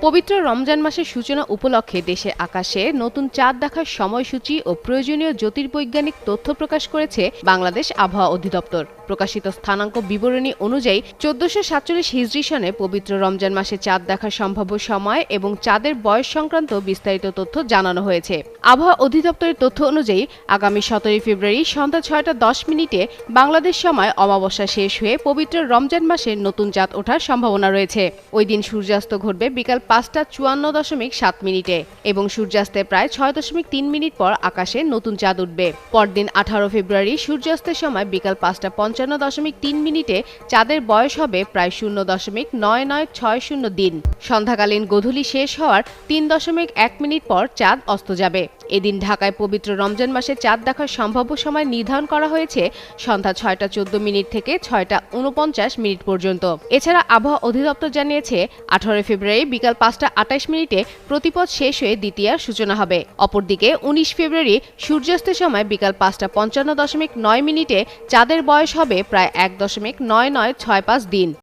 পবিত্র রমজান মাসের সূচনা উপলক্ষে দেশের আকাশে নতুন চাঁদ দেখার সময়সূচি ও প্রয়োজনীয় জ্যোতির্বৈজ্ঞানিক তথ্য প্রকাশ করেছে বাংলাদেশ আবহাওয়া অধিদপ্তর। প্রকাশিত স্থানাঙ্ক বিবরণী অনুযায়ী চোদ্দশো সাতচল্লিশ হিজরি সনে পবিত্র রমজান মাসে চাঁদ দেখার সম্ভাব্য সময় এবং চাঁদের বয়স সংক্রান্ত বিস্তারিত তথ্য জানানো হয়েছে। আবহাওয়া অধিদপ্তরের তথ্য অনুযায়ী আগামী সতেরোই ফেব্রুয়ারি সন্ধ্যা ছয়টা দশ মিনিটে বাংলাদেশ সময় অমাবস্যা শেষ হয়ে পবিত্র রমজান মাসে নতুন চাঁদ ওঠার সম্ভাবনা রয়েছে। ওই দিন সূর্যাস্ত ঘটবে বিকাল পাঁচটা চুয়ান্ন দশমিক সাত মিনিটে এবং সূর্যাস্তের প্রায় ছয় দশমিক তিন মিনিট পর আকাশে নতুন চাঁদ উঠবে। পরদিন আঠারো ফেব্রুয়ারি সূর্যাস্তের সময় বিকাল পাঁচটা পঞ্চান্ন দশমিক তিন মিনিটে চাঁদের বয়স হবে প্রায় শূন্য দশমিক নয় নয় ছয় শূন্য দিন। সন্ধ্যাকালীন গধূলি শেষ হওয়ার তিন দশমিক এক মিনিট পর চাঁদ অস্ত যাবে। এদিন ঢাকায় পবিত্র রমজান মাসে চাঁদ দেখার সম্ভাব্য সময় নির্ধারণ করা হয়েছে সন্ধ্যা ছয়টা চোদ্দ মিনিট থেকে ছয়টা উনপঞ্চাশ মিনিট পর্যন্ত। এছাড়া আবহাওয়া অধিদপ্তর জানিয়েছে, আঠারোই ফেব্রুয়ারি বিকাল পাঁচটা আটাইশ মিনিটে প্রতিপদ শেষ হয়ে দ্বিতীয়ার সূচনা হবে। অপরদিকে উনিশ ফেব্রুয়ারি সূর্যাস্তের সময় বিকাল পাঁচটা পঞ্চান্ন দশমিক নয় মিনিটে চাঁদের বয়স হবে প্রায় এক দশমিক নয় নয় ছয় পাঁচ দিন।